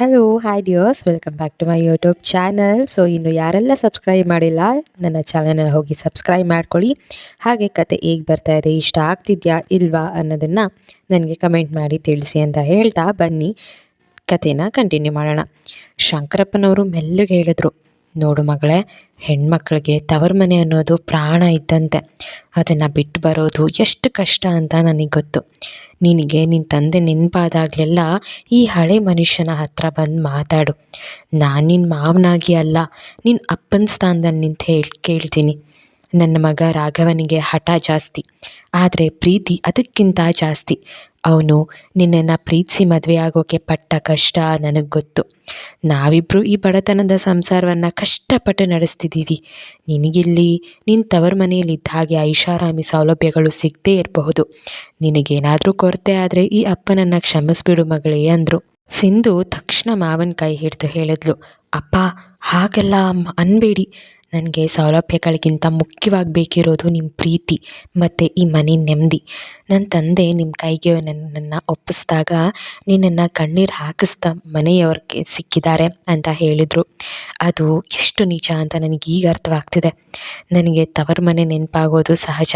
Hello hi dears welcome back to my YouTube channel so ಇನ್ನು ಯಾರೆಲ್ಲ subscribe ಮಾಡಿಲ್ಲ, ನನ್ನ ಚಾನಲ್ನ ಹೋಗಿ ಸಬ್ಸ್ಕ್ರೈಬ್ ಮಾಡ್ಕೊಳ್ಳಿ. ಹಾಗೆ ಕತೆ ಹೇಗೆ ಬರ್ತಾ ಇದೆ, ಇಷ್ಟ ಆಗ್ತಿದೆಯಾ, ಇಲ್ವಾ ಅನ್ನೋದನ್ನು ನನಗೆ ಕಮೆಂಟ್ ಮಾಡಿ ತಿಳಿಸಿ ಅಂತ ಹೇಳ್ತಾ ಬನ್ನಿ. ಕತೆನ ಕಂಟಿನ್ಯೂ ಮಾಡೋಣ. ಶಂಕರಪ್ಪನವರು ಮೆಲ್ಲಗೆ ಹೇಳಿದ್ರು ನೋಡು ಮಗಳೇ, ಹೆಣ್ಮಕ್ಳಿಗೆ ತವರು ಮನೆ ಅನ್ನೋದು ಪ್ರಾಣ ಇದ್ದಂತೆ. ಅದನ್ನು ಬಿಟ್ಟು ಬರೋದು ಎಷ್ಟು ಕಷ್ಟ ಅಂತ ನನಗೆ ಗೊತ್ತು. ನಿನಗೆ ನಿನ್ನ ತಂದೆ ನೆನಪಾದಾಗಲೆಲ್ಲ ಈ ಹಳೆ ಮನುಷ್ಯನ ಹತ್ರ ಬಂದು ಮಾತಾಡು. ನಾನು ನಿನ್ನ ಮಾವನಾಗಿ ಅಲ್ಲ ನಿನ್ನ ಅಪ್ಪನ ಸ್ಥಾನದಲ್ಲಿ ನಿಂತು ಹೇಳಿ, ಕೇಳ್ತೀನಿ. ನನ್ನ ಮಗ ರಾಘವನಿಗೆ ಹಠ ಜಾಸ್ತಿ, ಆದರೆ ಪ್ರೀತಿ ಅದಕ್ಕಿಂತ ಜಾಸ್ತಿ. ಅವನು ನಿನ್ನನ್ನು ಪ್ರೀತಿಸಿ ಮದುವೆ ಆಗೋಕೆ ಪಟ್ಟ ಕಷ್ಟ ನನಗೆ ಗೊತ್ತು. ನಾವಿಬ್ಬರು ಈ ಬಡತನದ ಸಂಸಾರವನ್ನು ಕಷ್ಟಪಟ್ಟು ನಡೆಸ್ತಿದ್ದೀವಿ ನಿನಗಿಲ್ಲಿ ನಿನ್ನ ತವರ ಮನೆಯಲ್ಲಿ ಇದ್ದ ಹಾಗೆ ಐಷಾರಾಮಿ ಸೌಲಭ್ಯಗಳು ಸಿಗದೇ ಇರಬಹುದು. ನಿನಗೇನಾದರೂ ಕೊರತೆ ಆದರೆ ಈ ಅಪ್ಪನನ್ನು ಕ್ಷಮಿಸ್ಬಿಡು ಮಗಳೇ ಅಂದರು. ಸಿಂಧು ತಕ್ಷಣ ಮಾವನ ಕೈ ಹಿಡಿದು ಹೇಳಿದ್ಲು, ಅಪ್ಪ, ಹಾಗೆಲ್ಲ ಅನ್ಬೇಡಿ. ನನಗೆ ಸೌಲಭ್ಯಗಳಿಗಿಂತ ಮುಖ್ಯವಾಗಿ ಬೇಕಿರೋದು ನಿಮ್ಮ ಪ್ರೀತಿ ಮತ್ತು ಈ ಮನೆ ನೆಮ್ಮದಿ ನನ್ನ ತಂದೆ ನಿಮ್ಮ ಕೈಗೆ ನನ್ನನ್ನು ಒಪ್ಪಿಸಿದಾಗ ನಿನ್ನನ್ನು ಕಣ್ಣೀರು ಹಾಕಿಸ್ತಾ ಮನೆಯವ್ರಿಗೆ ಸಿಕ್ಕಿದ್ದಾರೆ ಅಂತ ಹೇಳಿದರು. ಅದು ಎಷ್ಟು ನಿಜ ಅಂತ ನನಗೆ ಈಗ ಅರ್ಥವಾಗ್ತಿದೆ. ನನಗೆ ತವರ ಮನೆ ನೆನಪಾಗೋದು ಸಹಜ,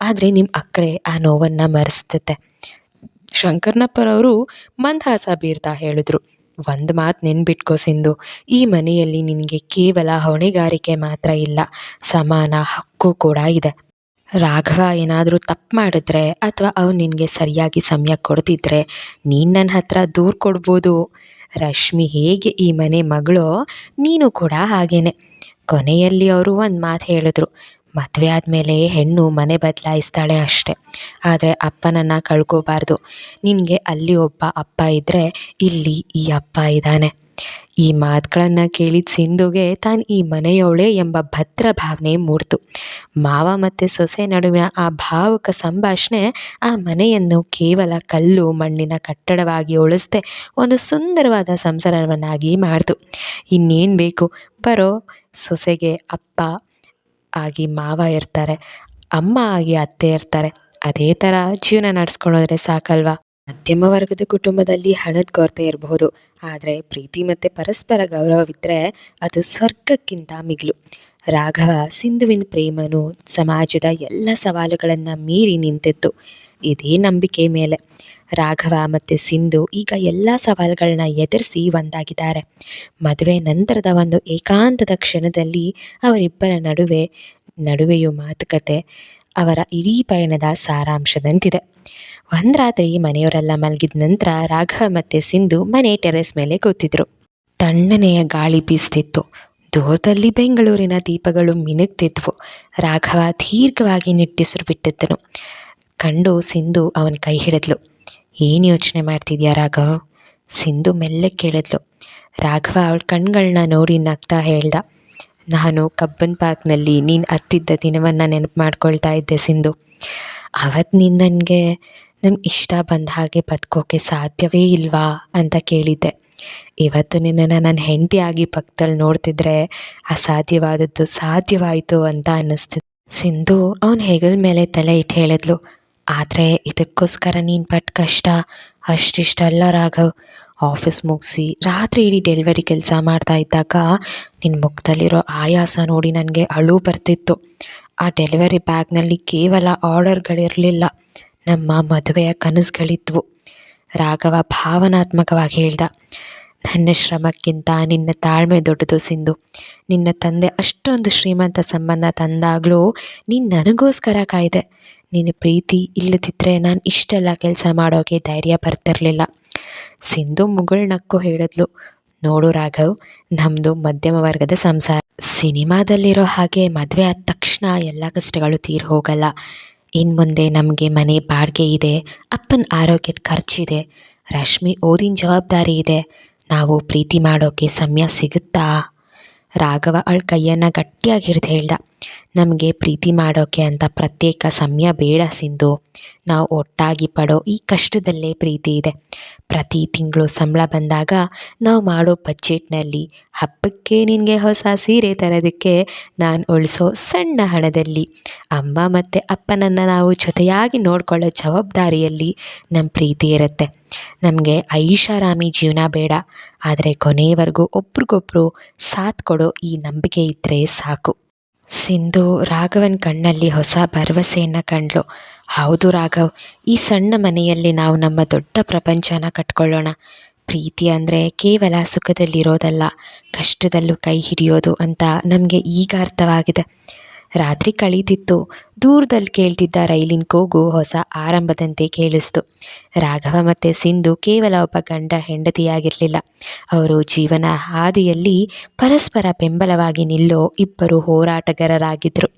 ಆದರೆ ನಿಮ್ಮ ಅಕ್ಕರೆ ಆ ನೋವನ್ನು ಮರೆಸ್ತತೆ ಶಂಕರನಪ್ಪರವರು ಮಂದಹಾಸ ಬೀರ್ತಾ ಹೇಳಿದ್ರು. ಒಂದು ಮಾತು ನೆನ್ಬಿಟ್ಕೋ ಸಿಂಧು. ಈ ಮನೆಯಲ್ಲಿ ನಿನಗೆ ಕೇವಲ ಹೊಣೆಗಾರಿಕೆ ಮಾತ್ರ ಇಲ್ಲ, ಸಮಾನ ಹಕ್ಕು ಕೂಡ ಇದೆ. ರಾಘವ ಏನಾದರೂ ತಪ್ಪು ಮಾಡಿದ್ರೆ ಅಥವಾ ಅವ್ನು ನಿನಗೆ ಸರಿಯಾಗಿ ಸಮಯ ಕೊಡ್ತಿದ್ರೆ ನೀನು ನನ್ನ ಹತ್ರ ದೂರು ಕೊಡ್ಬೋದು. ರಶ್ಮಿ ಹೇಗೆ ಈ ಮನೆ ಮಗಳೋ ನೀನು ಕೂಡ ಹಾಗೇನೆ. ಕೊನೆಯಲ್ಲಿ ಅವರು ಒಂದು ಮಾತು ಹೇಳಿದ್ರು. ಮದುವೆ ಆದಮೇಲೆ ಹೆಣ್ಣು ಮನೆ ಬದಲಾಯಿಸ್ತಾಳೆ ಅಷ್ಟೆ. ಆದರೆ ಅಪ್ಪನನ್ನು ಕಳ್ಕೋಬಾರ್ದು. ನಿನಗೆ ಅಲ್ಲಿ ಒಬ್ಬ ಅಪ್ಪ ಇದ್ದರೆ ಇಲ್ಲಿ ಈ ಅಪ್ಪ ಇದ್ದಾನೆ. ಈ ಮಾತುಗಳನ್ನು ಕೇಳಿದ ಸಿಂಧುಗೆ ತಾನು ಈ ಮನೆಯವಳೇ ಎಂಬ ಭದ್ರ ಭಾವನೆ ಮೂಡ್ತು. ಮಾವ ಮತ್ತು ಸೊಸೆ ನಡುವಿನ ಆ ಭಾವುಕ ಸಂಭಾಷಣೆ ಆ ಮನೆಯನ್ನು ಕೇವಲ ಕಲ್ಲು ಮಣ್ಣಿನ ಕಟ್ಟಡವಾಗಿ ಉಳಿಸ್ದೆ ಒಂದು ಸುಂದರವಾದ ಸಂಸಾರವನ್ನಾಗಿ ಮಾಡಿತು. ಇನ್ನೇನು ಬೇಕು? ಬರೋ ಸೊಸೆಗೆ ಅಪ್ಪ ಆಗಿ ಮಾವ ಇರ್ತಾರೆ, ಅಮ್ಮ ಆಗಿ ಅತ್ತೆ ಇರ್ತಾರೆ, ಅದೇ ಥರ ಜೀವನ ನಡೆಸ್ಕೊಂಡೋದ್ರೆ ಸಾಕಲ್ವಾ? ಮಧ್ಯಮ ವರ್ಗದ ಕುಟುಂಬದಲ್ಲಿ ಹಣದ ಕೊರತೆ ಇರಬಹುದು, ಆದರೆ ಪ್ರೀತಿ ಮತ್ತು ಪರಸ್ಪರ ಗೌರವವಿದ್ದರೆ ಅದು ಸ್ವರ್ಗಕ್ಕಿಂತ ಮಿಗಿಲು. ರಾಘವ, ಸಿಂಧುವಿನ ಪ್ರೇಮನು ಸಮಾಜದ ಎಲ್ಲ ಸವಾಲುಗಳನ್ನು ಮೀರಿ ನಿಂತಿತ್ತು, ಇದೇ ನಂಬಿಕೆ ಮೇಲೆ. ರಾಘವ ಮತ್ತು ಸಿಂಧು ಈಗ ಎಲ್ಲ ಸವಾಲುಗಳನ್ನ ಎದುರಿಸಿ ಒಂದಾಗಿದ್ದಾರೆ. ಮದುವೆ ನಂತರದ ಒಂದು ಏಕಾಂತದ ಕ್ಷಣದಲ್ಲಿ ಅವರಿಬ್ಬರ ನಡುವೆ, ನಡುವೆಯೂ ಮಾತುಕತೆ ಅವರ ಇಡೀ ಪಯಣದ ಸಾರಾಂಶದಂತಿದೆ. ಒಂದು ರಾತ್ರಿ ಮನೆಯವರೆಲ್ಲ ಮಲಗಿದ ನಂತರ ರಾಘವ ಮತ್ತು ಸಿಂಧು ಮನೆ ಟೆರೆಸ್ ಮೇಲೆ ಕೂತಿದ್ರು. ತಣ್ಣನೆಯ ಗಾಳಿ ಬೀಸ್ತಿತ್ತು. ದೂರದಲ್ಲಿ ಬೆಂಗಳೂರಿನ ದೀಪಗಳು ಮಿನುಗ್ತಿದ್ವು. ರಾಘವ ದೀರ್ಘವಾಗಿ ನಿಟ್ಟಿಸಿರು ಬಿಟ್ಟಿದ್ದನು. ಕಂಡು ಸಿಂಧು ಅವನ ಕೈ ಹಿಡಿದ್ಲು. ಏನು ಯೋಚನೆ ಮಾಡ್ತಿದ್ಯಾ ರಾಘವ್? ಸಿಂಧು ಮೆಲ್ಲೆ ಕೇಳಿದ್ಲು. ರಾಘವ ಅವಳ ಕಣ್ಗಳನ್ನ ನೋಡಿ ನಗ್ತಾ ಹೇಳ್ದ, ನಾನು ಕಬ್ಬನ್ ಪಾರ್ಕ್ನಲ್ಲಿ ನೀನು ಹತ್ತಿದ್ದ ದಿನವನ್ನು ನೆನಪು ಮಾಡ್ಕೊಳ್ತಾ ಇದ್ದೆ ಸಿಂಧು. ಅವತ್ತು ನೀನು ನನಗೆ ನನ್ನ ಇಷ್ಟ ಬಂದ ಹಾಗೆ ಬದುಕೋಕೆ ಸಾಧ್ಯವೇ ಇಲ್ವಾ? ಅಂತ ಕೇಳಿದ್ದೆ. ಇವತ್ತು ನಿನ್ನನ್ನು ನನ್ನ ಹೆಂಡತಿಯಾಗಿ ಪಕ್ಕದಲ್ಲಿ ನೋಡ್ತಿದ್ರೆ ಅಸಾಧ್ಯವಾದದ್ದು ಸಾಧ್ಯವಾಯಿತು ಅಂತ ಅನ್ನಿಸ್ತಿದ್ದೆ ಸಿಂಧು ಅವನ ಹೆಗಲ ಮೇಲೆ ತಲೆ ಇಟ್ಟು ಹೇಳಿದ್ಲು. ಆದರೆ ಇದಕ್ಕೋಸ್ಕರ ನೀನು ಪಟ್ಟ ಕಷ್ಟ ಅಷ್ಟಿಷ್ಟಲ್ಲ ರಾಘವ್. ಆಫೀಸ್ ಮುಗಿಸಿ ರಾತ್ರಿ ಇಡೀ ಡೆಲಿವರಿ ಕೆಲಸ ಮಾಡ್ತಾ ಇದ್ದಾಗ ನಿನ್ನ ಮುಖದಲ್ಲಿರೋ ಆಯಾಸ ನೋಡಿ ನನಗೆ ಅಳು ಬರ್ತಿತ್ತು. ಆ ಡೆಲಿವರಿ ಬ್ಯಾಗ್ನಲ್ಲಿ ಕೇವಲ ಆರ್ಡರ್ಗಳಿರಲಿಲ್ಲ, ನಮ್ಮ ಮದುವೆಯ ಕನಸುಗಳಿದ್ವು. ರಾಘವ ಭಾವನಾತ್ಮಕವಾಗಿ ಹೇಳ್ದ, ನನ್ನ ಶ್ರಮಕ್ಕಿಂತ ನಿನ್ನ ತಾಳ್ಮೆ ದೊಡ್ಡದು ಸಿಂಧು. ನಿನ್ನ ತಂದೆ ಅಷ್ಟೊಂದು ಶ್ರೀಮಂತ ಸಂಬಂಧ ತಂದಾಗಲೂ ನೀನು ನನಗೋಸ್ಕರ ಕಾಯ್ದೆ. ನಿನ್ನ ಪ್ರೀತಿ ಇಲ್ಲದಿದ್ದರೆ ನಾನು ಇಷ್ಟೆಲ್ಲ ಕೆಲಸ ಮಾಡೋಕ್ಕೆ ಧೈರ್ಯ ಬರ್ತಿರಲಿಲ್ಲ. ಸಿಂಧು ಮುಗುಳ್ನಕ್ಕು ಹೇಳಿದ್ಲು, ನೋಡು ರಾಘವ್ ನಮ್ಮದು ಮಧ್ಯಮ ವರ್ಗದ ಸಂಸಾರ. ಸಿನಿಮಾದಲ್ಲಿರೋ ಹಾಗೆ ಮದುವೆ ಆದ ತಕ್ಷಣ ಎಲ್ಲ ಕಷ್ಟಗಳು ತೀರಿ ಹೋಗಲ್ಲ. ಇನ್ನು ಮುಂದೆ ನಮಗೆ ಮನೆ ಬಾಡಿಗೆ ಇದೆ, ಅಪ್ಪನ ಆರೋಗ್ಯದ ಖರ್ಚಿದೆ ರಶ್ಮಿ ಓದಿನ ಜವಾಬ್ದಾರಿ ಇದೆ, ನಾವು ಪ್ರೀತಿ ಮಾಡೋಕ್ಕೆ ಸಮಯ ಸಿಗುತ್ತಾ? ರಾಘವ ಅವಳ ಕೈಯನ್ನು ಗಟ್ಟಿಯಾಗಿ ಹಿಡಿದು ಹೇಳ್ದ ನಮಗೆ ಪ್ರೀತಿ ಮಾಡೋಕ್ಕೆ ಅಂತ ಪ್ರತ್ಯೇಕ ಸಮಯ ಬೇಡ ಸಿಂಧು. ನಾವು ಒಟ್ಟಾಗಿ ಪಡೋ ಈ ಕಷ್ಟದಲ್ಲೇ ಪ್ರೀತಿ ಇದೆ. ಪ್ರತಿ ತಿಂಗಳು ಸಂಬಳ ಬಂದಾಗ ನಾವು ಮಾಡೋ ಬಜೆಟ್ನಲ್ಲಿ ಹಬ್ಬಕ್ಕೆ ನಿನಗೆ ಹೊಸ ಸೀರೆ ತರೋದಕ್ಕೆ ನಾನು ಉಳಿಸೋ ಸಣ್ಣ ಹಣದಲ್ಲಿ, ಅಮ್ಮ ಮತ್ತು ಅಪ್ಪನನ್ನು ನಾವು ಜೊತೆಯಾಗಿ ನೋಡ್ಕೊಳ್ಳೋ ಜವಾಬ್ದಾರಿಯಲ್ಲಿ ನಮ್ಮ ಪ್ರೀತಿ ಇರುತ್ತೆ. ನಮಗೆ ಐಷಾರಾಮಿ ಜೀವನ ಬೇಡ. ಆದರೆ ಕೊನೆಯವರೆಗೂ ಒಬ್ರಿಗೊಬ್ರು ಸಾಥ್ ಕೊಡೋ ಈ ನಂಬಿಕೆ ಇದ್ದರೆ ಸಾಕು. ಸಿಂಧು ರಾಘವನ್ ಕಣ್ಣಲ್ಲಿ ಹೊಸ ಭರವಸೆಯನ್ನು ಕಂಡ್ಲು. ಹೌದು ರಾಘವ್, ಈ ಸಣ್ಣ ಮನೆಯಲ್ಲಿ ನಾವು ನಮ್ಮ ದೊಡ್ಡ ಪ್ರಪಂಚನ ಕಟ್ಕೊಳ್ಳೋಣ. ಪ್ರೀತಿ ಅಂದರೆ ಕೇವಲ ಸುಖದಲ್ಲಿರೋದಲ್ಲ, ಕಷ್ಟದಲ್ಲೂ ಕೈ ಹಿಡಿಯೋದು ಅಂತ ನಮಗೆ ಈಗ ಅರ್ಥವಾಗಿದೆ. ರಾತ್ರಿ ಕಳೀತಿತ್ತು. ದೂರದಲ್ಲಿ ಕೇಳ್ತಿದ್ದ ರೈಲಿನ ಕೂಗು ಹೊಸ ಆರಂಭದಂತೆ ಕೇಳಿಸ್ತು. ರಾಘವ ಮತ್ತು ಸಿಂಧು ಕೇವಲ ಒಬ್ಬ ಗಂಡ ಹೆಂಡತಿಯಾಗಿರಲಿಲ್ಲ. ಅವರು ಜೀವನ ಹಾದಿಯಲ್ಲಿ ಪರಸ್ಪರ ಬೆಂಬಲವಾಗಿ ನಿಲ್ಲೋ ಇಬ್ಬರು ಹೋರಾಟಗಾರರಾಗಿದ್ದರು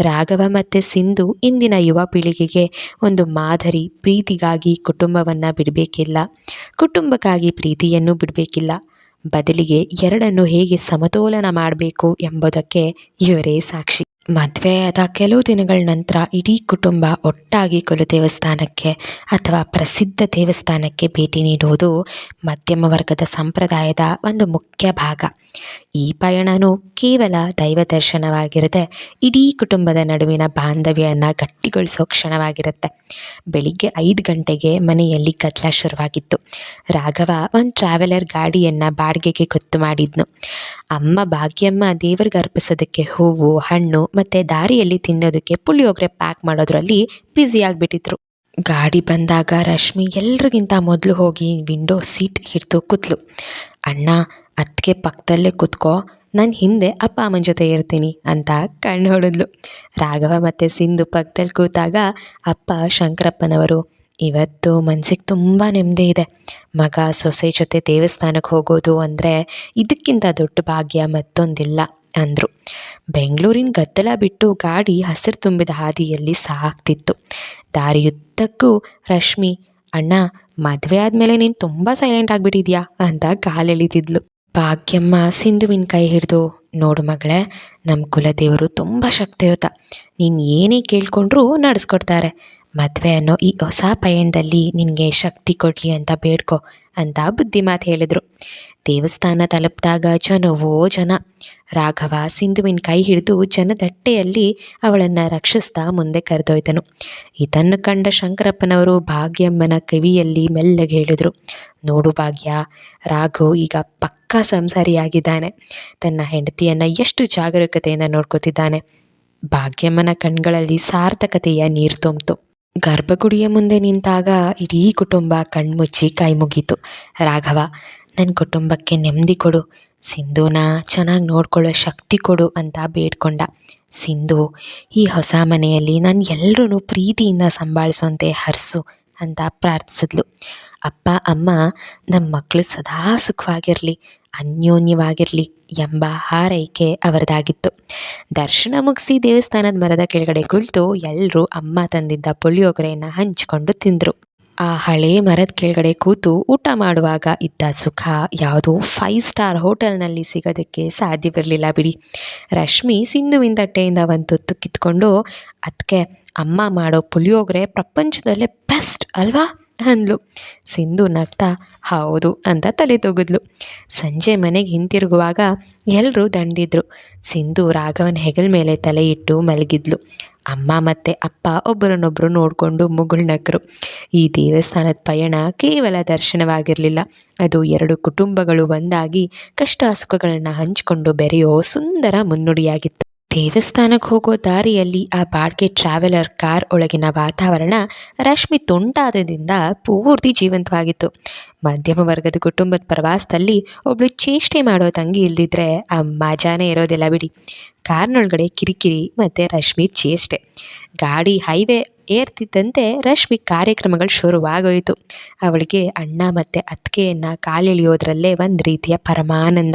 ರಾಘವ ಮತ್ತು ಸಿಂಧು ಇಂದಿನ ಯುವ ಪೀಳಿಗೆಗೆ ಒಂದು ಮಾದರಿ ಪ್ರೀತಿಗಾಗಿ ಕುಟುಂಬವನ್ನು ಬಿಡಬೇಕಿಲ್ಲ. ಕುಟುಂಬಕ್ಕಾಗಿ ಪ್ರೀತಿಯನ್ನು ಬಿಡಬೇಕಿಲ್ಲ. ಬದಲಿಗೆ ಎರಡನ್ನು ಹೇಗೆ ಸಮತೋಲನ ಮಾಡಬೇಕು ಎಂಬುದಕ್ಕೆ ಇವರೇ ಸಾಕ್ಷಿ. ಮದುವೆಯಾದ ಕೆಲವು ದಿನಗಳ ನಂತರ ಇಡೀ ಕುಟುಂಬ ಒಟ್ಟಾಗಿ ಕುಲ ದೇವಸ್ಥಾನಕ್ಕೆ ಅಥವಾ ಪ್ರಸಿದ್ಧ ದೇವಸ್ಥಾನಕ್ಕೆ ಭೇಟಿ ನೀಡುವುದು ಮಧ್ಯಮ ವರ್ಗದ ಸಂಪ್ರದಾಯದ ಒಂದು ಮುಖ್ಯ ಭಾಗ. ಈ ಪಯಣವೂ ಕೇವಲ ದೈವ ದರ್ಶನವಾಗಿರದೆ ಇಡೀ ಕುಟುಂಬದ ನಡುವಿನ ಬಾಂಧವ್ಯವನ್ನು ಗಟ್ಟಿಗೊಳಿಸೋ ಕ್ಷಣವಾಗಿರುತ್ತೆ. ಬೆಳಿಗ್ಗೆ ಐದು ಗಂಟೆಗೆ ಮನೆಯಲ್ಲಿ ಗದ್ದಲ ಶುರುವಾಗಿತ್ತು. ರಾಘವ ಒಂದು ಟ್ರಾವೆಲರ್ ಗಾಡಿಯನ್ನು ಬಾಡಿಗೆಗೆ ಗೊತ್ತು ಮಾಡಿದ್ನು. ಅಮ್ಮ ಭಾಗ್ಯಮ್ಮ ದೇವ್ರಿಗೆ ಅರ್ಪಿಸೋದಕ್ಕೆ ಹೂವು, ಹಣ್ಣು ಮತ್ತು ದಾರಿಯಲ್ಲಿ ತಿನ್ನೋದಕ್ಕೆ ಪುಳಿಯೋಗರೆ ಪ್ಯಾಕ್ ಮಾಡೋದ್ರಲ್ಲಿ ಬ್ಯುಸಿ ಆಗಿಬಿಟ್ಟಿದ್ರು. ಗಾಡಿ ಬಂದಾಗ ರಶ್ಮಿ ಎಲ್ರಿಗಿಂತ ಮೊದಲು ಹೋಗಿ ವಿಂಡೋ ಸೀಟ್ ಹಿಡಿದು ಕೂತ್ಲು. ಅಣ್ಣ, ಅತ್ತಿಗೆ ಪಕ್ಕದಲ್ಲೇ ಕೂತ್ಕೋ, ನಾನು ಹಿಂದೆ ಅಪ್ಪ, ಅಮ್ಮನ ಜೊತೆ ಇರ್ತೀನಿ ಅಂತ ಕಣ್ಣು ಹೊಡೆದ್ಲು. ರಾಘವ ಮತ್ತು ಸಿಂಧು ಪಕ್ಕದಲ್ಲಿ ಕೂತಾಗ ಅಪ್ಪ ಶಂಕರಪ್ಪನವರು ಇವತ್ತು ಮನ್ಸಿಗೆ ತುಂಬ ನೆಮ್ಮದಿ ಇದೆ. ಮಗ ಸೊಸೆ ಜೊತೆ ದೇವಸ್ಥಾನಕ್ಕೆ ಹೋಗೋದು ಅಂದರೆ ಇದಕ್ಕಿಂತ ದೊಡ್ಡ ಭಾಗ್ಯ ಮತ್ತೊಂದಿಲ್ಲ ಅಂದರು. ಬೆಂಗಳೂರಿನ ಗದ್ದಲ ಬಿಟ್ಟು ಗಾಡಿ ಹಸಿರು ತುಂಬಿದ ಹಾದಿಯಲ್ಲಿ ಸಾಗ್ತಿತ್ತು. ದಾರಿಯುದ್ದಕ್ಕೂ ರಶ್ಮಿ, ಅಣ್ಣ, ಮದುವೆ ಆದಮೇಲೆ ನೀನು ತುಂಬ ಸೈಲೆಂಟ್ ಆಗಿಬಿಟ್ಟಿದ್ಯಾ? ಅಂತ ಕಾಲೆಳಿತಿದ್ಲು ಭಾಗ್ಯಮ್ಮ ಸಿಂಧುವಿನ ಕೈ ಹಿಡಿದು, ನೋಡು ಮಗಳೇ ನಮ್ಮ ಕುಲದೇವರು ತುಂಬ ಶಕ್ತಿಯುತ. ನೀನು ಏನೇ ಕೇಳಿಕೊಂಡ್ರೂ ನಡೆಸ್ಕೊಡ್ತಾರೆ. ಮದುವೆ ಅನ್ನೋ ಈ ಹೊಸ ಪಯಣದಲ್ಲಿ ನಿನಗೆ ಶಕ್ತಿ ಕೊಡಲಿ ಅಂತ ಬೇಡ್ಕೊ ಅಂತ ಬುದ್ಧಿ ಮಾತು ಹೇಳಿದರು. ದೇವಸ್ಥಾನ ತಲುಪಿದಾಗ ಜನವೋ ಜನ. ರಾಘವ ಸಿಂಧುವಿನ ಕೈ ಹಿಡಿದು ಜನದಟ್ಟೆಯಲ್ಲಿ ಅವಳನ್ನು ರಕ್ಷಿಸ್ತಾ ಮುಂದೆ ಕರೆದೊಯ್ದನು. ಇದನ್ನು ಕಂಡ ಶಂಕರಪ್ಪನವರು ಭಾಗ್ಯಮ್ಮನ ಕವಿಯಲ್ಲಿ ಮೆಲ್ಲಗೆ ಹೇಳಿದರು. ನೋಡು ಭಾಗ್ಯ, ರಾಘು ಈಗ ಪಕ್ಕಾ ಸಂಸಾರಿಯಾಗಿದ್ದಾನೆ. ತನ್ನ ಹೆಂಡತಿಯನ್ನು ಎಷ್ಟು ಜಾಗರೂಕತೆಯಿಂದ ನೋಡ್ಕೋತಿದ್ದಾನೆ. ಭಾಗ್ಯಮ್ಮನ ಕಣ್ಗಳಲ್ಲಿ ಸಾರ್ಥಕತೆಯ ನೀರು ತುಂಬಿತು. ಗರ್ಭಗುಡಿಯ ಮುಂದೆ ನಿಂತಾಗ ಇಡೀ ಕುಟುಂಬ ಕಣ್ಮುಚ್ಚಿ ಕೈ ಮುಗೀತು ರಾಘವ ನನ್ನ ಕುಟುಂಬಕ್ಕೆ ನೆಮ್ಮದಿ ಕೊಡು. ಸಿಂಧುನ ಚೆನ್ನಾಗಿ ನೋಡ್ಕೊಳ್ಳೋ ಶಕ್ತಿ ಕೊಡು ಅಂತ ಬೇಡ್ಕೊಂಡ. ಸಿಂಧು, ಈ ಹೊಸ ಮನೆಯಲ್ಲಿ ನಾನು ಎಲ್ಲರೂ ಪ್ರೀತಿಯಿಂದ ಸಂಭಾಳಿಸುವಂತೆ ಹರಿಸು ಅಂತ ಪ್ರಾರ್ಥಿಸಿದ್ಲು. ಅಪ್ಪ, ಅಮ್ಮ ನಮ್ಮ ಮಕ್ಕಳು ಸದಾ ಸುಖವಾಗಿರಲಿ, ಅನ್ಯೋನ್ಯವಾಗಿರಲಿ. ಎಂಬ ಹಾರೈಕೆ ಅವರದಾಗಿತ್ತು. ದರ್ಶನ ಮುಗಿಸಿ ದೇವಸ್ಥಾನದ ಮರದ ಕೆಳಗಡೆ ಕುಳಿತು ಎಲ್ಲರೂ ಅಮ್ಮ ತಂದಿದ್ದ ಪುಳಿಯೋಗರೆಯನ್ನು ಹಂಚಿಕೊಂಡು ತಿಂದರು. ಆ ಹಳೆ ಮರದ ಕೆಳಗಡೆ ಕೂತು ಊಟ ಮಾಡುವಾಗ ಇದ್ದ ಸುಖ ಯಾವುದೋ ಫೈವ್ ಸ್ಟಾರ್ ಹೋಟೆಲ್ನಲ್ಲಿ ಸಿಗೋದಕ್ಕೆ ಸಾಧ್ಯವಿರಲಿಲ್ಲ ಬಿಡಿ. ರಶ್ಮಿ ಸಿಂಧುವಿನ ತಟ್ಟೆಯಿಂದ ಒಂದು ತುತ್ತು ಕಿತ್ಕೊಂಡು ಅದಕ್ಕೆ ಅಮ್ಮ ಮಾಡೋ ಪುಳಿಯೋಗರೆ ಪ್ರಪಂಚದಲ್ಲೇ ಬೆಸ್ಟ್ ಅಲ್ವಾ? ಅಂದ್ಲು. ಸಿಂಧು ನಗ್ತಾ, ಹೌದು ಅಂತ ತಲೆ ತೂಗಿದ್ಲು ಸಂಜೆ ಮನೆಗೆ ಹಿಂತಿರುಗುವಾಗ ಎಲ್ಲರೂ ದಂಡಿದ್ರು ಸಿಂಧು ರಾಘವನ ಹೆಗಲ ಮೇಲೆ ತಲೆ ಇಟ್ಟು ಮಲಗಿದ್ಲು. ಅಮ್ಮ ಮತ್ತು ಅಪ್ಪ ಒಬ್ಬರನ್ನೊಬ್ಬರು ನೋಡಿಕೊಂಡು ಮುಗುಳ್ನಕ್ಕರು ಈ ದೇವಸ್ಥಾನದ ಪಯಣ ಕೇವಲ ದರ್ಶನವಾಗಿರಲಿಲ್ಲ. ಅದು ಎರಡು ಕುಟುಂಬಗಳು ಒಂದಾಗಿ ಕಷ್ಟ ಸುಖಗಳನ್ನು ಹಂಚಿಕೊಂಡು ಬೆರೆಯೋ ಸುಂದರ ಮುನ್ನುಡಿಯಾಗಿತ್ತು. ದೇವಸ್ಥಾನಕ್ಕೆ ಹೋಗೋ ದಾರಿಯಲ್ಲಿ ಆ ಬಾಡಿಗೆ ಟ್ರಾವೆಲರ್ ಕಾರ್ ಒಳಗಿನ ವಾತಾವರಣ ರಶ್ಮಿ ತುಂಟಾದದಿಂದ ಪೂರ್ತಿ ಜೀವಂತವಾಗಿತ್ತು. ಮಧ್ಯಮ ವರ್ಗದ ಕುಟುಂಬದ ಪ್ರವಾಸದಲ್ಲಿ ಒಬ್ಳು ಚೇಷ್ಟೆ ಮಾಡೋ ತಂಗಿ ಇಲ್ದಿದ್ರೆ ಆ ಮಜಾನೇ ಇರೋದಿಲ್ಲ ಬಿಡಿ. ಕಾರ್ನೊಳಗಡೆ ಕಿರಿಕಿರಿ ಮತ್ತು ರಶ್ಮಿ ಚೇಷ್ಟೆ. ಗಾಡಿ ಹೈವೇ ಏರ್ತಿದ್ದಂತೆ ರಶ್ಮಿ ಕಾರ್ಯಕ್ರಮಗಳು ಶುರುವಾಗೋಯಿತು. ಅವಳಿಗೆ ಅಣ್ಣ ಮತ್ತು ಅತ್ತಿಗೆಯನ್ನು ಕಾಲೆಳೆಯೋದ್ರಲ್ಲೇ ಒಂದು ರೀತಿಯ ಪರಮಾನಂದ.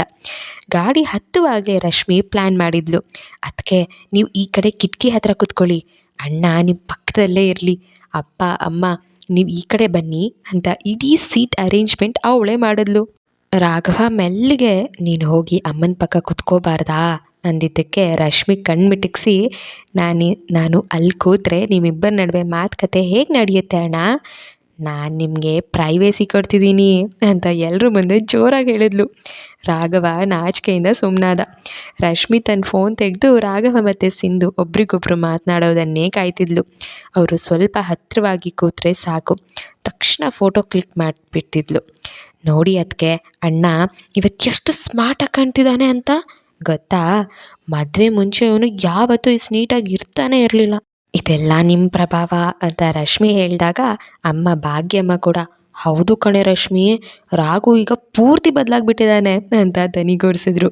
ಗಾಡಿ ಹತ್ತುವಾಗಲೇ ರಶ್ಮಿ ಪ್ಲ್ಯಾನ್ ಮಾಡಿದ್ಲು. ಅದಕ್ಕೆ ನೀವು ಈ ಕಡೆ ಕಿಟಕಿ ಹತ್ರ ಕೂತ್ಕೊಳ್ಳಿ. ಅಣ್ಣ ನಿಮ್ಮ ಪಕ್ಕದಲ್ಲೇ ಇರಲಿ. ಅಪ್ಪ, ಅಮ್ಮ, ನೀವು ಈ ಕಡೆ ಬನ್ನಿ ಅಂತ ಇಡೀ ಸೀಟ್ ಅರೇಂಜ್ಮೆಂಟ್ ಅವಳೇ ಮಾಡಿದ್ಲು. ರಾಘವ ಮೆಲ್ಲಿಗೆ, ನೀನು ಹೋಗಿ ಅಮ್ಮನ ಪಕ್ಕ ಕುತ್ಕೋಬಾರ್ದಾ? ಅಂದಿದ್ದಕ್ಕೆ ರಶ್ಮಿ ಕಣ್ಮಿಟಿಕ್ಸಿ ನಾನು ನಾನು ಅಲ್ಲಿ ಕೂತ್ರೆ ನಿಮ್ಮಿಬ್ಬರ ನಡುವೆ ಮಾತುಕತೆ ಹೇಗೆ ನಡೆಯುತ್ತೆ ಅಣ್ಣ? ನಾನು ನಿಮಗೆ ಪ್ರೈವೇಸಿ ಕೊಡ್ತಿದ್ದೀನಿ ಅಂತ ಎಲ್ಲರೂ ಮುಂದೆ ಜೋರಾಗಿ ಹೇಳಿದ್ಲು. ರಾಘವ ನಾಚಿಕೆಯಿಂದ ಸುಮ್ಮನಾದ ರಶ್ಮಿ ತನ್ನ ಫೋನ್ ತೆಗೆದು ರಾಘವ ಮತ್ತು ಸಿಂಧು ಒಬ್ರಿಗೊಬ್ರು ಮಾತನಾಡೋದನ್ನೇ ಕಾಯ್ತಿದ್ಲು. ಅವರು ಸ್ವಲ್ಪ ಹತ್ತಿರವಾಗಿ ಕೂತ್ರೆ ಸಾಕು. ತಕ್ಷಣ ಫೋಟೋ ಕ್ಲಿಕ್ ಮಾಡಿಬಿಡ್ತಿದ್ಲು. ನೋಡಿ ಅದಕ್ಕೆ ಅಣ್ಣ ಇವತ್ತು ಎಷ್ಟು ಸ್ಮಾರ್ಟಾಗಿ ಕಾಣ್ತಿದ್ದಾನೆ ಅಂತ? ಗೊತ್ತಾ? ಮದುವೆ ಮುಂಚೆ ಅವನು ಯಾವತ್ತೂ ಇಷ್ಟು ನೀಟಾಗಿ ಇರ್ತಾನೆ ಇರಲಿಲ್ಲ. ಇದೆಲ್ಲ ನಿಮ್ಮ ಪ್ರಭಾವ ಅಂತ ರಶ್ಮಿ ಹೇಳಿದಾಗ ಅಮ್ಮ ಭಾಗ್ಯಮ್ಮ ಕೂಡ, ಹೌದು ಕಣೆ ರಶ್ಮಿ, ರಾಘು ಈಗ ಪೂರ್ತಿ ಬದಲಾಗ್ಬಿಟ್ಟಿದ್ದಾನೆ ಅಂತ ದನಿಗೂಡಿಸಿದ್ರು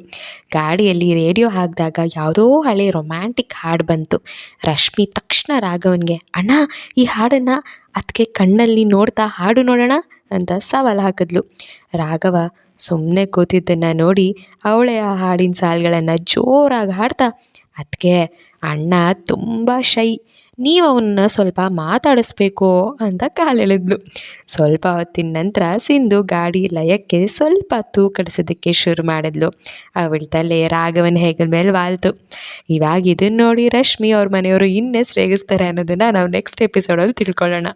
ಗಾಡಿಯಲ್ಲಿ ರೇಡಿಯೋ ಹಾಕಿದಾಗ ಯಾವುದೋ ಹಳೆ ರೊಮ್ಯಾಂಟಿಕ್ ಹಾಡು ಬಂತು. ರಶ್ಮಿ ತಕ್ಷಣ ರಾಘವನ್ಗೆ, ಅಣ್ಣ, ಈ ಹಾಡನ್ನು ಅದಕ್ಕೆ ಕಣ್ಣಲ್ಲಿ ನೋಡ್ತಾ ಹಾಡು ನೋಡೋಣ ಅಂತ ಸವಾಲು ಹಾಕಿದ್ಲು. ರಾಘವ ಸುಮ್ಮನೆ ಕೂತಿದ್ದನ್ನು ನೋಡಿ ಅವಳೇ ಆ ಹಾಡಿನ ಸಾಲುಗಳನ್ನು ಜೋರಾಗಿ ಹಾಡ್ತಾ ಅದಕ್ಕೆ ಅಣ್ಣ ತುಂಬ ಶೈ, ನೀವು ಅವನ್ನ ಸ್ವಲ್ಪ ಮಾತಾಡಿಸ್ಬೇಕು ಅಂತ ಕಾಲೆಳೆದ್ಲು ಸ್ವಲ್ಪ ಹೊತ್ತಿನ ನಂತರ ಸಿಂಧು ಗಾಡಿ ಲಯಕ್ಕೆ ಸ್ವಲ್ಪ ತೂಕಡಿಸೋದಕ್ಕೆ ಶುರು ಮಾಡಿದ್ಲು. ಅವಳ ತಲೆ ರಾಘವನ ಹೆಗಲ ಮೇಲೆ ವಾಲ್ತು. ಇವಾಗ ಇದನ್ನು ನೋಡಿ ರಶ್ಮಿ ಅವ್ರ ಮನೆಯವರು ಇನ್ನೇ ರೇಗಿಸ್ತಾರೆ ಅನ್ನೋದನ್ನು ನಾವು ನೆಕ್ಸ್ಟ್ ಎಪಿಸೋಡಲ್ಲಿ ತಿಳ್ಕೊಳ್ಳೋಣ.